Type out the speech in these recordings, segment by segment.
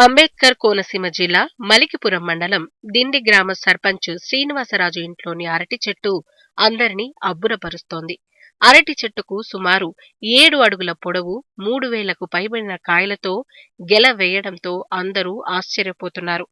అంబేద్కర్ కోనసీమ జిల్లా మలికిపురం మండలం దిండి గ్రామ సర్పంచ్ శ్రీనివాసరాజు ఇంట్లోని అరటి చెట్టు అందరినీ అబ్బురపరుస్తోంది. అరటి చెట్టుకు సుమారు ఏడు అడుగుల పొడవు మూడు వేలకు పైబడిన కాయలతో గెల వేయడంతో అందరూ ఆశ్చర్యపోతున్నారు.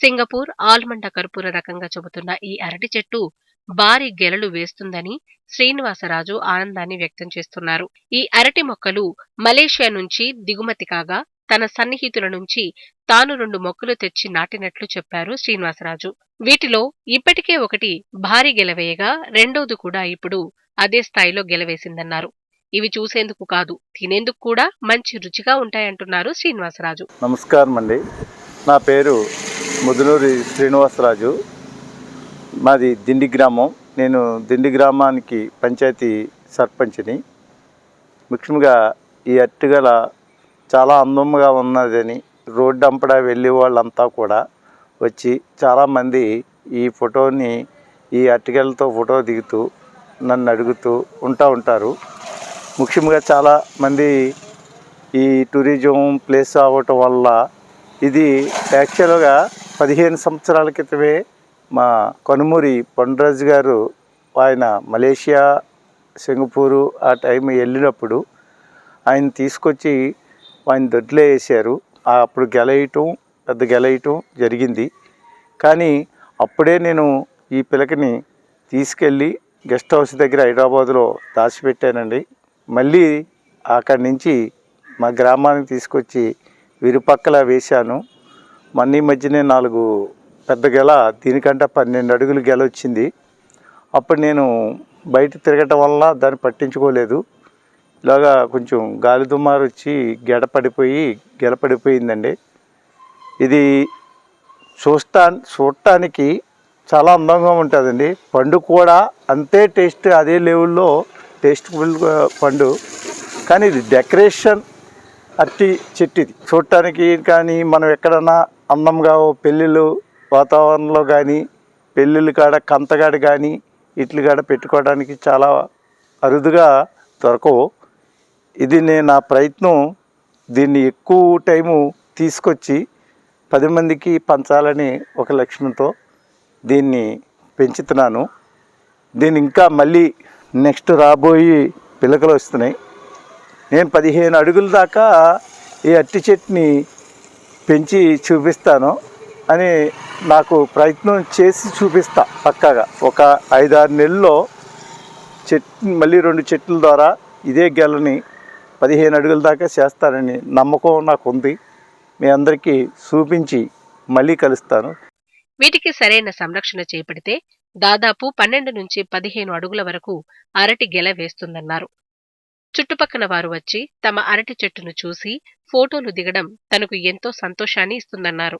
సింగపూర్ ఆల్మండ కర్పూర రకంగా చెబుతున్న ఈ అరటి చెట్టు భారీ గెలలు వేస్తుందని శ్రీనివాసరాజు ఆనందాన్ని వ్యక్తం చేస్తున్నారు. ఈ అరటి మొక్కలు మలేషియా నుంచి దిగుమతి కాగా తన సన్నిహితుల నుంచి తాను రెండు మొక్కలు తెచ్చి నాటినట్లు చెప్పారు శ్రీనివాసరాజు. వీటిలో ఇప్పటికే ఒకటి భారీ గెలవేయగా రెండోది కూడా ఇప్పుడు అదే స్థాయిలో గెలవేసిందన్నారు. ఇవి చూసేందుకు కాదు తినేందుకు కూడా మంచి రుచిగా ఉంటాయంటున్నారు శ్రీనివాసరాజు. నమస్కారం అండి. నా పేరు ముదునూరి శ్రీనివాసరాజు. మాది దిండి గ్రామం. నేను దిండి గ్రామానికి పంచాయతీ సర్పంచ్ని. ముఖ్యంగా ఈ అట్టుగల చాలా అందంగా ఉన్నదని రోడ్డు అంపడా వెళ్ళే వాళ్ళంతా కూడా వచ్చి చాలామంది ఈ ఫోటోని ఈ అర్టికల్తో ఫోటో దిగుతూ నన్ను అడుగుతూ ఉంటా ఉంటారు. ముఖ్యంగా చాలా మంది ఈ టూరిజం ప్లేస్ అవ్వటం వల్ల ఇది యాక్చువల్గా పదిహేను సంవత్సరాల క్రితమే మా కనుమూరి పండురాజు గారు ఆయన మలేషియా సింగపూరు ఆ టైం వెళ్ళినప్పుడు ఆయన తీసుకొచ్చి ఆయన దొడ్లో వేసారు అప్పుడు గెలయటం పెద్ద గెలయటం జరిగింది. కానీ అప్పుడే నేను ఈ పిలకని తీసుకెళ్ళి గెస్ట్ హౌస్ దగ్గర హైదరాబాద్లో దాచిపెట్టానండి. మళ్ళీ అక్కడి నుంచి మా గ్రామానికి తీసుకొచ్చి విరుపక్కల వేశాను. మొన్న ఈ మధ్యనే నాలుగు పెద్ద గెల దీనికంటే పన్నెండు అడుగులు గెల వచ్చింది. అప్పుడు నేను బయట తిరగటం వల్ల దాన్ని పట్టించుకోలేదు. ఇలాగా కొంచెం గాలి దుమారు వచ్చి గెడ పడిపోయి ఇది చూస్తా చూడటానికి చాలా అందంగా ఉంటుందండి. పండు కూడా అంతే టేస్ట్ అదే లెవెల్లో టేస్ట్ఫుల్ పండు. కానీ ఇది డెకరేషన్ అట్టి చెట్టు ఇది. చూడటానికి కానీ మనం ఎక్కడన్నా అందంగా పెళ్ళిళ్ళు వాతావరణంలో కానీ పెళ్ళిళ్ళు కాడ కంతగాడ కానీ ఇట్లు కాడ పెట్టుకోవడానికి చాలా అరుదుగా దొరకవు. ఇది నేను నా ప్రయత్నం దీన్ని ఎక్కువ టైము తీసుకొచ్చి పది మందికి పంచాలని ఒక లక్ష్యంతో దీన్ని పెంచుతున్నాను. దీన్ని ఇంకా మళ్ళీ నెక్స్ట్ రాబోయి పిలకలు వస్తున్నాయి. నేను పదిహేను అడుగుల దాకా ఈ అట్టి చెట్టుని పెంచి చూపిస్తాను అని నాకు ప్రయత్నం చేసి చూపిస్తా పక్కాగా. ఒక ఐదారు నెలల్లో చెట్ మళ్ళీ రెండు చెట్ల ద్వారా ఇదే గెలని పదిహేను అడుగుల దాకా చేస్తానని నమ్మకం నాకు ఉంది. మీ అందరికీ చూపించి మళ్ళీ కలుస్తాను. వీటికి సరైన సంరక్షణ చేపడితే దాదాపు పన్నెండు నుంచి పదిహేను అడుగుల వరకు అరటి గెల వేస్తుందన్నారు. చుట్టుపక్కన వారు వచ్చి తమ అరటి చెట్టును చూసి ఫోటోలు దిగడం తనకు ఎంతో సంతోషాన్ని ఇస్తుందన్నారు.